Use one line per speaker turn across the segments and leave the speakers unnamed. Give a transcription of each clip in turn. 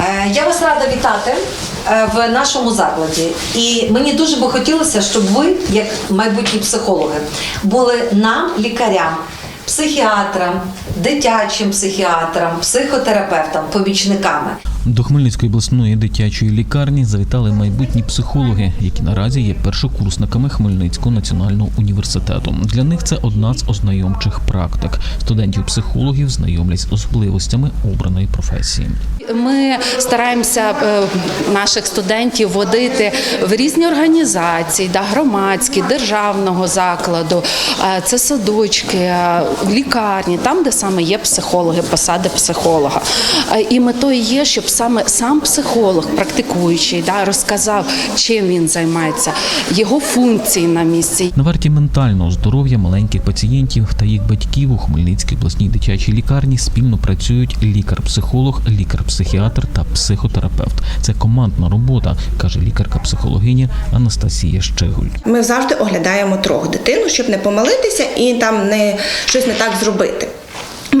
Е, Я вас рада вітати е, в нашому закладі. І мені дуже би хотілося, щоб ви, як майбутні психологи, були нам, лікарям, психіатрам, дитячим психіатрам, психотерапевтам, помічниками.
До Хмельницької обласної дитячої лікарні завітали майбутні психологи, які наразі є першокурсниками Хмельницького національного університету. Для них це одна з ознайомчих практик. Студентів-психологів знайомлять з особливостями обраної професії.
Ми стараємося е, наших студентів водити в різні організації, да, громадські, державного закладу, Е, це садочки, е, лікарні, там, де саме є психологи, посади психолога. Е, І метою є, щоб саме сам психолог, практикуючий, да, розказав, чим він займається, його функції на місці.
На варті ментального здоров'я маленьких пацієнтів та їх батьків у Хмельницькій обласній дитячій лікарні спільно працюють лікар-психолог, лікар-психіатр та психотерапевт. Це командна робота, каже лікарка-психологиня Анастасія Щегуль.
Ми завжди оглядаємо трохи дитину, щоб не помилитися і там не щось не так зробити.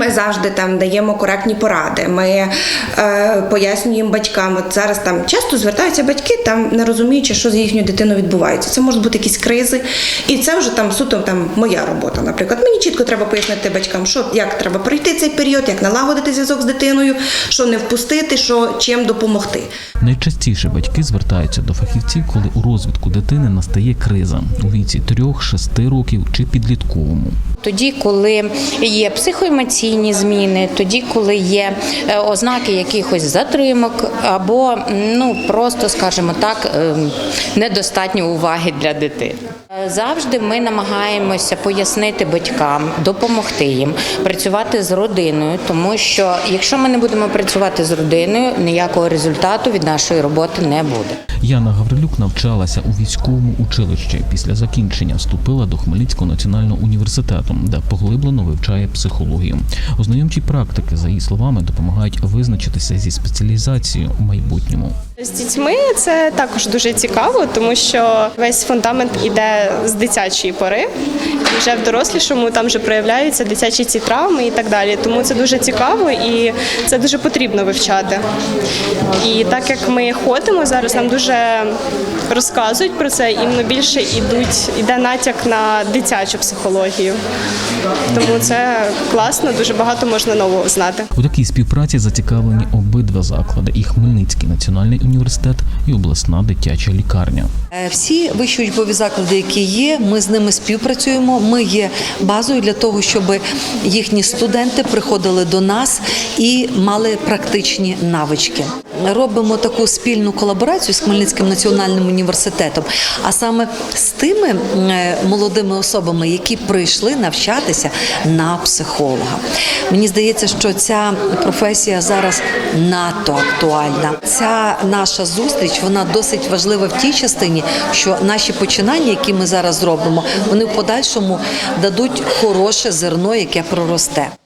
Ми завжди там даємо коректні поради. Ми е, пояснюємо батькам. От зараз там часто звертаються батьки, там не розуміючи, що з їхньою дитиною відбувається. Це можуть бути якісь кризи, і це вже там суто там моя робота. Наприклад, мені чітко треба пояснити батькам, що як треба пройти цей період, як налагодити зв'язок з дитиною, що не впустити, що чим допомогти.
Найчастіше батьки звертаються до фахівців, коли у розвитку дитини настає криза у віці 3-6 років чи підлітковому.
Тоді, коли є психоемоційні зміни, тоді, коли є е, ознаки якихось затримок, або ну просто, скажімо так, е, недостатньо уваги для дитини. Е, Завжди ми намагаємося пояснити батькам, допомогти їм працювати з родиною, тому що якщо ми не будемо працювати з родиною, ніякого результату від нашої роботи не буде.
Яна Гаврилюк навчалася у військовому училищі. Після закінчення вступила до Хмельницького національного університету, де поглиблено вивчає психологію. Ознайомчі практики, за її словами, допомагають визначитися зі спеціалізацією у майбутньому.
З дітьми це також дуже цікаво, тому що весь фундамент іде з дитячої пори. І вже в дорослішому там вже проявляються дитячі ці травми і так далі. Тому це дуже цікаво і це дуже потрібно вивчати. І так як ми ходимо зараз, нам дуже розказують про це, іменно більше ідуть, іде натяк на дитячу психологію. Тому це класно, дуже багато можна нового знати.
У такій співпраці зацікавлені обидва заклади: і Хмельницький національний університет, і обласна дитяча лікарня.
Е, Всі вищі учбові заклади, які є, ми з ними співпрацюємо. Ми є базою для того, щоб їхні студенти приходили до нас і мали практичні навички. Робимо таку спільну колаборацію з Хмельницьким національним університетом, а саме з тими е, молодими особами, які прийшли навчатися на психолога. Мені здається, що ця професія зараз надто актуальна. Ця наша зустріч вона досить важлива в тій частині, що наші починання, які ми зараз зробимо, вони в подальшому дадуть хороше зерно, яке проросте.